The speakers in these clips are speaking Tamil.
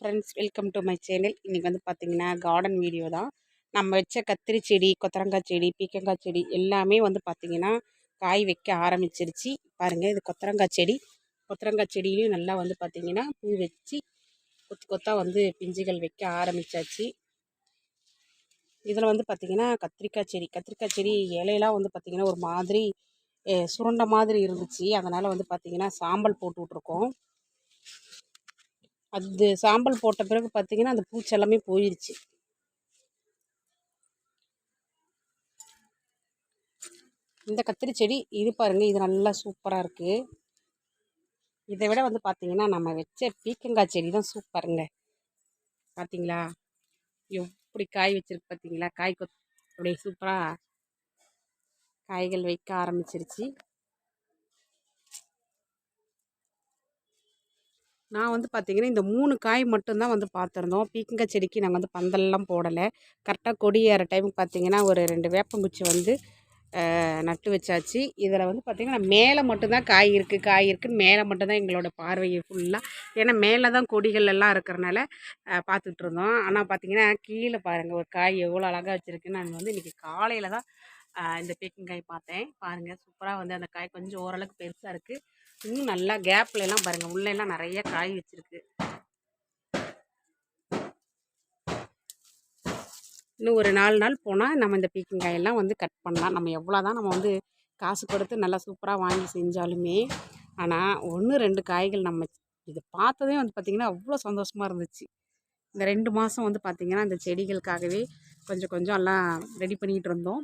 Friends welcome to my channel இன்றைக்கி வந்து பார்த்திங்கன்னா கார்டன் வீடியோ தான். நம்ம வச்ச கத்திரி செடி கொத்தரங்காய் செடி பீக்கங்காய் செடி எல்லாமே வந்து பார்த்திங்கன்னா காய் வைக்க ஆரம்பிச்சிருச்சு. பாருங்கள் இது கொத்தரங்காய் செடி. கொத்தரங்காய் செடியிலையும் நல்லா வந்து பார்த்திங்கன்னா பூ வச்சு கொத்து கொத்தாக வந்து பிஞ்சுகள் வைக்க ஆரம்பித்தாச்சு இதில் வந்து பார்த்திங்கன்னா கத்திரிக்காய் செடி. கத்திரிக்காய் செடி இலையெல்லாம் வந்து பார்த்திங்கன்னா ஒரு மாதிரி சுருண்டை மாதிரி இருந்துச்சு. அதனால் வந்து பார்த்திங்கன்னா சாம்பல் போட்டு விட்ருக்கோம் அது சாம்பல் போட்ட பிறகு பார்த்திங்கன்னா அந்த பூச்சி எல்லாமே போயிடுச்சு இந்த கத்திரி செடி இது பாருங்கள் இது நல்லா சூப்பராக இருக்குது இதை விட வந்து பார்த்திங்கன்னா நம்ம வச்ச பீக்கங்காய் செடி தான் சூப்பருங்க. பார்த்தீங்களா எப்படி காய் வச்சிருக்கு பார்த்தீங்களா காய் கொத் அப்படியே சூப்பராக காய்கள் வைக்க ஆரம்பிச்சிருச்சு. நான் வந்து பார்த்திங்கன்னா இந்த மூணு காய் மட்டும்தான் வந்து பார்த்துருந்தோம் பீக்கங்காய் செடிக்கு நாங்கள் வந்து பந்தல்லாம் போடலை. கரெக்டாக கொடி ஏற டைம் பார்த்திங்கன்னா ஒரு ரெண்டு வேப்பங்குச்சி வந்து நட்டு வச்சாச்சு. இதில் வந்து பார்த்திங்கன்னா மேலே மட்டும்தான் காய் இருக்குது காய் இருக்குதுன்னு மேலே மட்டும்தான் எங்களோட பார்வை ஃபுல்லாக ஏன்னா மேலே தான் கொடிகள் எல்லாம் இருக்கிறனால பார்த்துட்டு இருந்தோம். ஆனால் பார்த்திங்கன்னா கீழே பாருங்கள் ஒரு காய் எவ்வளோ அழகாக வச்சுருக்குன்னு. நான் வந்து இன்றைக்கி காலையில் தான் இந்த பேக்கிங்காய் பார்த்தேன். பாருங்கள் சூப்பராக வந்து அந்த காய் கொஞ்சம் ஓரளவுக்கு பெருசாக இருக்குது இன்னும் நல்லா கேப்ல பாருங்கள் உள்ளெல்லாம் நிறைய காய் வச்சுருக்கு. இன்னும் ஒரு நாலு நாள் போனால் நம்ம இந்த பீக்கங்காயெல்லாம் வந்து கட் பண்ணலாம். நம்ம எவ்வளோ தான் நம்ம வந்து காசு கொடுத்து நல்லா சூப்பராக வாங்கி செஞ்சாலுமே ஆனால் ஒன்று ரெண்டு காய்கள் நம்ம இது பார்த்ததே வந்து பார்த்திங்கன்னா அவ்வளோ சந்தோஷமாக இருந்துச்சு. இந்த ரெண்டு மாதம் வந்து பார்த்திங்கன்னா இந்த செடிகளுக்காகவே கொஞ்சம் கொஞ்சம் எல்லாம் ரெடி பண்ணிகிட்டு இருந்தோம்.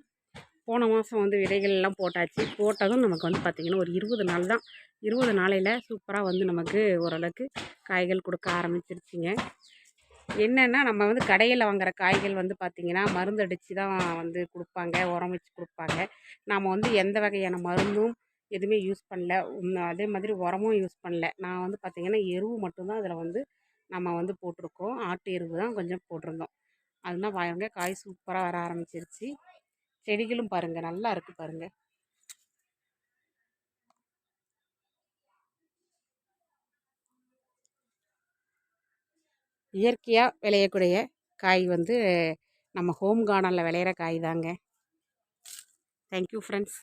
போன மாதம் வந்து விதைகள்லாம் போட்டாச்சு. போட்டதும் நமக்கு வந்து பார்த்திங்கன்னா ஒரு இருபது நாள் தான். இருபது நாளையில் சூப்பராக வந்து நமக்கு ஓரளவுக்கு காய்கள் கொடுக்க ஆரம்பிச்சிருச்சுங்க. என்னென்னா நம்ம வந்து கடையில் வாங்குற காய்கள் வந்து பார்த்திங்கன்னா மருந்து அடித்து தான் வந்து கொடுப்பாங்க உரம் வச்சு கொடுப்பாங்க. நாம் வந்து எந்த வகையான மருந்தும் எதுவுமே யூஸ் பண்ணல. அதே மாதிரி உரமும் யூஸ் பண்ணல. நான் வந்து பார்த்திங்கன்னா எருவு மட்டும்தான் அதில் வந்து நம்ம வந்து போட்டிருக்கோம். ஆட்டு எருவு தான் கொஞ்சம் போட்டிருந்தோம். அதுதான் வாங்க காய் சூப்பராக வர ஆரம்பிச்சிருச்சு. செடிகளும் பாருங்கள் நல்லா இருக்குது பாருங்கள் இயற்கையாக விளையக்கூடிய காய் வந்து நம்ம ஹோம் கார்டனில் விளையிற காய் தாங்க. Thank you friends